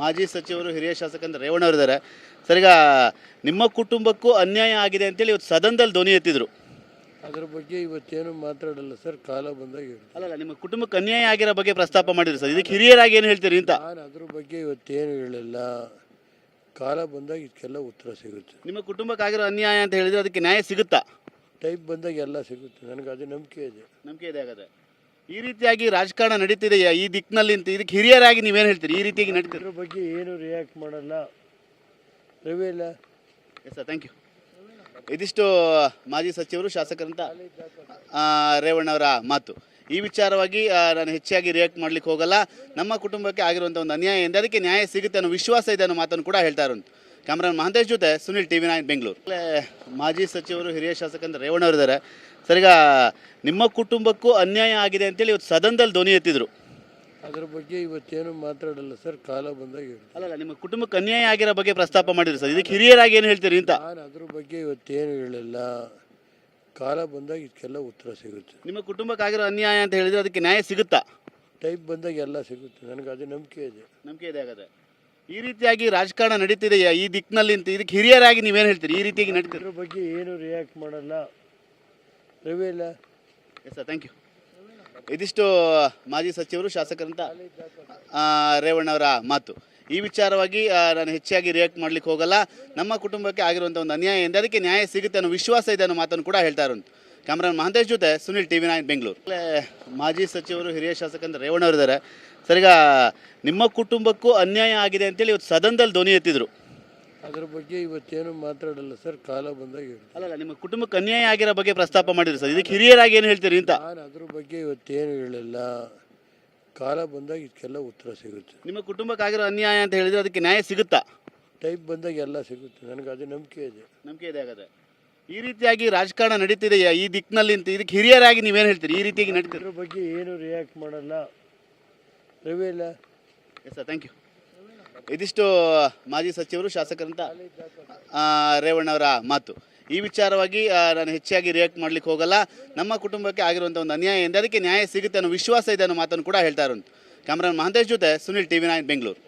ಮಾಜಿ ಸಚಿವರು ಹಿರಿಯ ಶಾಸಕಂತ ರೇವಣ್ಣವರಿದ್ದಾರೆ ಸರ್ ಈಗ ನಿಮ್ಮ ಕುಟುಂಬಕ್ಕೂ ಅನ್ಯಾಯ ಆಗಿದೆ ಅಂತೇಳಿ ಇವತ್ತು ಸದನದಲ್ಲಿ ಧ್ವನಿ ಎತ್ತಿದ್ರು. ಅದ್ರ ಬಗ್ಗೆ ಇವತ್ತೇನು ಮಾತಾಡಲ್ಲ ಸರ್ ಕಾಲ ಬಂದಾಗ ಹೇಳ್ತೀನಿ. ಅಲ್ಲಲ್ಲ ನಿಮ್ಮ ಕುಟುಂಬಕ್ಕೆ ಅನ್ಯಾಯ ಆಗಿರೋ ಬಗ್ಗೆ ಪ್ರಸ್ತಾಪ ಮಾಡಿದ್ರು ಸರ್. ಇದಕ್ಕೆ ಹಿರಿಯರಾಗಿ ಏನು ಹೇಳ್ತೀರಿ ಅಂತ ನಾನು ಅದ್ರ ಬಗ್ಗೆ ಇವತ್ತೇನು ಹೇಳಲ್ಲ. ಕಾಲ ಬಂದಾಗ ಇದಕ್ಕೆಲ್ಲ ಉತ್ತರ ಸಿಗುತ್ತೆ. ನಿಮ್ಮ ಕುಟುಂಬಕ್ಕೆ ಆಗಿರೋ ಅನ್ಯಾಯ ಅಂತ ಹೇಳಿದ್ರೆ ಅದಕ್ಕೆ ನ್ಯಾಯ ಸಿಗುತ್ತಾ? ಟೈಪ್ ಬಂದಾಗ ಎಲ್ಲ ಸಿಗುತ್ತೆ. ನನಗೆ ಅದು ನಂಬಿಕೆ ಇದೆ. ನಂಬಿಕೆ ಇದೆ ಹಾಗಾದ್ರೆ. ಈ ರೀತಿಯಾಗಿ ರಾಜಕಾರಣ ನಡೀತಿದೆ ಈ ದಿಕ್ಕಿನಲ್ಲಿ ಅಂತ ಇದಕ್ಕೆ ಹಿರಿಯರಾಗಿ ನೀವೇನು ಹೇಳ್ತೀರಿ? ಈ ರೀತಿಯಾಗಿ ನಡೀತಿದೆ. ಇದ್ರ ಬಗ್ಗೆ ಏನು ರಿಯಾಕ್ಟ್ ಮಾಡಲ್ಲ. ರವಿ ಇಲ್ಲ ಎಸ್ ಸರ್ ಥ್ಯಾಂಕ್ ಯು ಇದಿಷ್ಟು ಮಾಜಿ ಸಚಿವರು ಶಾಸಕರಂತ ಆ, ರೇವಣ್ಣವರ ಮಾತು. ಈ ವಿಚಾರವಾಗಿ ಆ, ನಾನು ಹೆಚ್ಚಾಗಿ ರಿಯಾಕ್ಟ್ ಮಾಡ್ಲಿಕ್ಕೆ ಹೋಗಲ್ಲ. ನಮ್ಮ ಕುಟುಂಬಕ್ಕೆ ಆಗಿರುವಂಥ ಒಂದು ಅನ್ಯಾಯ ಎಂದು ಅದಕ್ಕೆ ನ್ಯಾಯ ಸಿಗುತ್ತೆ ಅನ್ನೋ ವಿಶ್ವಾಸ ಇದೆ ಅನ್ನೋ ಮಾತನ್ನು ಕೂಡ ಹೇಳ್ತಾ ಇರೋದು. ಕ್ಯಾಮ್ರಾನ್ ಮಹಂತೇಶ್ ಜೊತೆ Sunil T V nine Bengaluru. ಮಾಜಿ ಸಚಿವರು ಹಿರಿಯ ಶಾಸಕಂತ ರೇವಣ್ಣವರಿದ್ದಾರೆ. ಇದ್ದಾರೆ ಸರಿಗ ನಿಮ್ಮ ಕುಟುಂಬಕ್ಕೂ ಅನ್ಯಾಯ ಆಗಿದೆ ಅಂತೇಳಿ ಇವತ್ತು ಸದನದಲ್ಲಿ ಧ್ವನಿ ಎತ್ತಿದ್ರು. ಅದ್ರ ಬಗ್ಗೆ ಇವತ್ತೇನು ಮಾತಾಡಲ್ಲ ಸರ್ ಕಾಲ ಬಂದಾಗ ಅಲ್ಲಲ್ಲ ನಿಮ್ಮ ಕುಟುಂಬಕ್ಕೆ ಅನ್ಯಾಯ ಆಗಿರೋ ಬಗ್ಗೆ ಪ್ರಸ್ತಾಪ ಮಾಡಿದ್ರು ಸರ್. ಇದಕ್ಕೆ ಹಿರಿಯರಾಗಿ ಏನು ಹೇಳ್ತೀರಿ ಅಂತ? ನಾನು ಅದ್ರ ಬಗ್ಗೆ ಇವತ್ತೇನು ಹೇಳಲ್ಲ. ಕಾಲ ಬಂದಾಗ ಇದಕ್ಕೆಲ್ಲ ಉತ್ತರ ಸಿಗುತ್ತೆ. ನಿಮ್ಮ ಕುಟುಂಬಕ್ಕೆ ಆಗಿರೋ ಅನ್ಯಾಯ ಅಂತ ಹೇಳಿದ್ರೆ ಅದಕ್ಕೆ ನ್ಯಾಯ ಸಿಗುತ್ತಾ? ಟೈಪ್ ಬಂದಾಗ ಎಲ್ಲ ಸಿಗುತ್ತೆ. ನನಗೆ ಅದು ನಂಬಿಕೆ ಇದೆ. ನಂಬಿಕೆ ಇದೆ ಹಾಗಾದ್ರೆ. ಈ ರೀತಿಯಾಗಿ ರಾಜಕಾರಣ ನಡೀತಿದೆಯಾ? ಈ ದಿಕ್ಕಿನಲ್ಲಿ ಅಂತ ಇದಕ್ಕೆ ಹಿರಿಯರಾಗಿ ನೀವೇನು ಹೇಳ್ತೀರಿ? ಈ ರೀತಿಯಾಗಿ ನಡೀತಿದೆ. ಬಗ್ಗೆ ಏನು ರಿಯಾಕ್ಟ್ ಮಾಡಲ್ಲ. ರವಿ ಇಲ್ಲ ಎಸ್ ಸರ್ ಥ್ಯಾಂಕ್ ಯು ಇದಿಷ್ಟು ಮಾಜಿ ಸಚಿವರು ಶಾಸಕರಂತ ಆ, ರೇವಣ್ಣವರ ಮಾತು. ಈ ವಿಚಾರವಾಗಿ ಆ, ನಾನು ಹೆಚ್ಚಾಗಿ ರಿಯಾಕ್ಟ್ ಮಾಡ್ಲಿಕ್ಕೆ ಹೋಗಲ್ಲ. ನಮ್ಮ ಕುಟುಂಬಕ್ಕೆ ಆಗಿರುವಂಥ ಒಂದು ಅನ್ಯಾಯ ಎಂದು ಅದಕ್ಕೆ ನ್ಯಾಯ ಸಿಗುತ್ತೆ ಅನ್ನೋ ವಿಶ್ವಾಸ ಇದೆ ಅನ್ನೋ ಮಾತನ್ನು ಕೂಡ ಹೇಳ್ತಾ ಇರೋದು. ಕ್ಯಾಮ್ರಾನ್ ಮಹಂತೇಶ್ ಜೊತೆ Sunil T V nine Bengaluru. ಮಾಜಿ ಸಚಿವರು ಹಿರಿಯ ಶಾಸಕಂತ ರೇವಣ್ಣವರಿದ್ದಾರೆ. ಇದ್ದಾರೆ ಸರಿಗ ನಿಮ್ಮ ಕುಟುಂಬಕ್ಕೂ ಅನ್ಯಾಯ ಆಗಿದೆ ಅಂತೇಳಿ ಇವತ್ತು ಸದನದಲ್ಲಿ ಧ್ವನಿ ಎತ್ತಿದ್ರು. ಅದ್ರ ಬಗ್ಗೆ ಇವತ್ತೇನು ಮಾತಾಡಲ್ಲ ಸರ್ ಕಾಲ ಬಂದಾಗ ಹೇಳ್ತೀನಿ. ಅಲ್ಲಲ್ಲ ನಿಮ್ಮ ಕುಟುಂಬಕ್ಕೆ ಅನ್ಯಾಯ ಆಗಿರೋ ಬಗ್ಗೆ ಪ್ರಸ್ತಾಪ ಮಾಡಿದ್ರು ಸರ್. ಇದಕ್ಕೆ ಹಿರಿಯರಾಗಿ ಏನು ಹೇಳ್ತೀರಿ ಅಂತ? ನಾನು ಅದ್ರ ಬಗ್ಗೆ ಇವತ್ತೇನು ಹೇಳಲ್ಲ. ಕಾಲ ಬಂದಾಗ ಇದಕ್ಕೆಲ್ಲ ಉತ್ತರ ಸಿಗುತ್ತೆ. ನಿಮ್ಮ ಕುಟುಂಬಕ್ಕೆ ಆಗಿರೋ ಅನ್ಯಾಯ ಅಂತ ಹೇಳಿದ್ರೆ ಅದಕ್ಕೆ ನ್ಯಾಯ ಸಿಗುತ್ತಾ? ಟೈಪ್ ಬಂದಾಗ ಎಲ್ಲ ಸಿಗುತ್ತೆ. ನನಗೆ ಅದು ನಂಬಿಕೆ ಇದೆ. ನಂಬಿಕೆ ಇದೆ ಹಾಗಾದ್ರೆ. ಈ ರೀತಿಯಾಗಿ ರಾಜಕಾರಣ ನಡೀತಿದೆಯಾ? ಈ ದಿಕ್ಕಿನಲ್ಲಿ ಅಂತ ಇದಕ್ಕೆ ಹಿರಿಯರಾಗಿ ನೀವೇನು ಹೇಳ್ತೀರಿ? ಈ ರೀತಿಯಾಗಿ ನಡೀತಿದೆ. ಇದ್ರ ಬಗ್ಗೆ ಏನು ರಿಯಾಕ್ಟ್ ಮಾಡಲ್ಲ. ರವಿ ಇಲ್ಲ ಎಸ್ ಸರ್ ಥ್ಯಾಂಕ್ ಯು ಇದಿಷ್ಟು ಮಾಜಿ ಸಚಿವರು ಶಾಸಕರಂತ ಆ, ರೇವಣ್ಣವರ ಮಾತು. ಈ ವಿಚಾರವಾಗಿ ಆ, ನಾನು ಹೆಚ್ಚಾಗಿ ರಿಯಾಕ್ಟ್ ಮಾಡ್ಲಿಕ್ಕೆ ಹೋಗಲ್ಲ. ನಮ್ಮ ಕುಟುಂಬಕ್ಕೆ ಆಗಿರುವಂಥ ಒಂದು ಅನ್ಯಾಯ ಎಂದು ಅದಕ್ಕೆ ನ್ಯಾಯ ಸಿಗುತ್ತೆ ಅನ್ನೋ ವಿಶ್ವಾಸ ಇದೆ ಅನ್ನೋ ಮಾತನ್ನು ಕೂಡ ಹೇಳ್ತಾ ಇರೋದು. ಕ್ಯಾಮ್ರಾನ್ ಮಹಂತೇಶ್ ಜೊತೆ Sunil T V nine Bengaluru.